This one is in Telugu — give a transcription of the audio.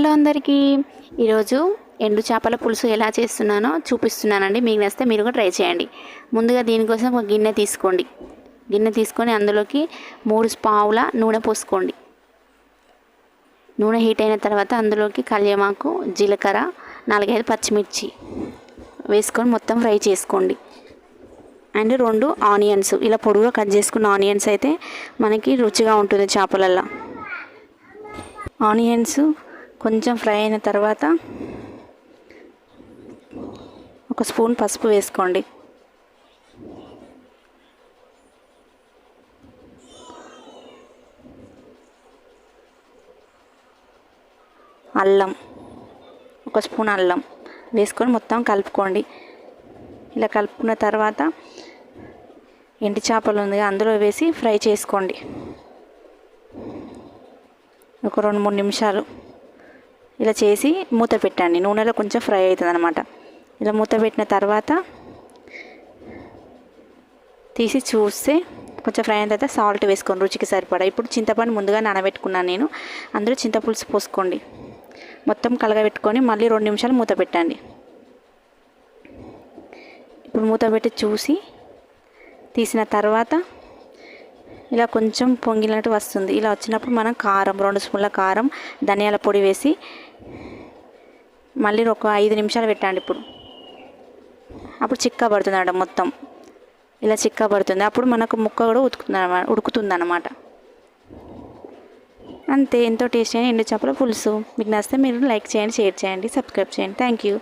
హలో అందరికీ. ఈరోజు ఎండు చేపల పులుసు ఎలా చేస్తున్నానో చూపిస్తున్నానండి. మీకు నచ్చితే మీరు కూడా ట్రై చేయండి. ముందుగా దీనికోసం ఒక గిన్నె తీసుకోండి. గిన్నె తీసుకొని అందులోకి మూడు స్పావుల నూనె పోసుకోండి. నూనె హీట్ అయిన తర్వాత అందులోకి కళ్యమాకు జీలకర్ర నాలుగైదు పచ్చిమిర్చి వేసుకొని మొత్తం ఫ్రై చేసుకోండి. అండ్ రెండు ఆనియన్స్. ఇలా పొడుగుగా కట్ చేసుకున్న ఆనియన్స్ అయితే మనకి రుచిగా ఉంటుంది చేపలల్లో. ఆనియన్స్ కొంచెం ఫ్రై అయిన తర్వాత ఒక స్పూన్ పసుపు వేసుకోండి. అల్లం ఒక స్పూన్ అల్లం వేసుకొని మొత్తం కలుపుకోండి. ఇలా కలుపుకున్న తర్వాత ఎండి చేపలు ఉంది అందులో వేసి ఫ్రై చేసుకోండి. ఒక రెండు మూడు నిమిషాలు ఇలా చేసి మూత పెట్టండి. నూనెలో కొంచెం ఫ్రై అవుతుంది అనమాట ఇలా మూత పెట్టిన తర్వాత తీసి చూస్తే కొంచెం ఫ్రై అయిన తర్వాత సాల్ట్ వేసుకోండి రుచికి సరిపడా. ఇప్పుడు చింతపండు ముందుగా నానబెట్టుకున్నాను నేను. అందులో చింతపులుసు పోసుకోండి. మొత్తం కలగబెట్టుకొని మళ్ళీ రెండు నిమిషాలు మూత పెట్టండి. ఇప్పుడు మూత పెట్టి చూసి తీసిన తర్వాత ఇలా కొంచెం పొంగినట్టు వస్తుంది. ఇలా వచ్చినప్పుడు మనం కారం రెండు స్పూన్ల కారం ధనియాల పొడి వేసి మళ్ళీ ఒక ఐదు నిమిషాలు పెట్టండి ఇప్పుడు. అప్పుడు చిక్క పడుతుంది అన్నమాట మొత్తం. ఇలా చిక్క పడుతుంది. అప్పుడు మనకు ముక్క కూడా ఉతుకుతుంది ఉడుకుతుంది అన్నమాట అంతే. ఎంతో టేస్ట్ అయిన ఎండు చేపల పులుసు. మీకు నచ్చితే మీరు లైక్ చేయండి షేర్ చేయండి సబ్స్క్రైబ్ చేయండి. Thank you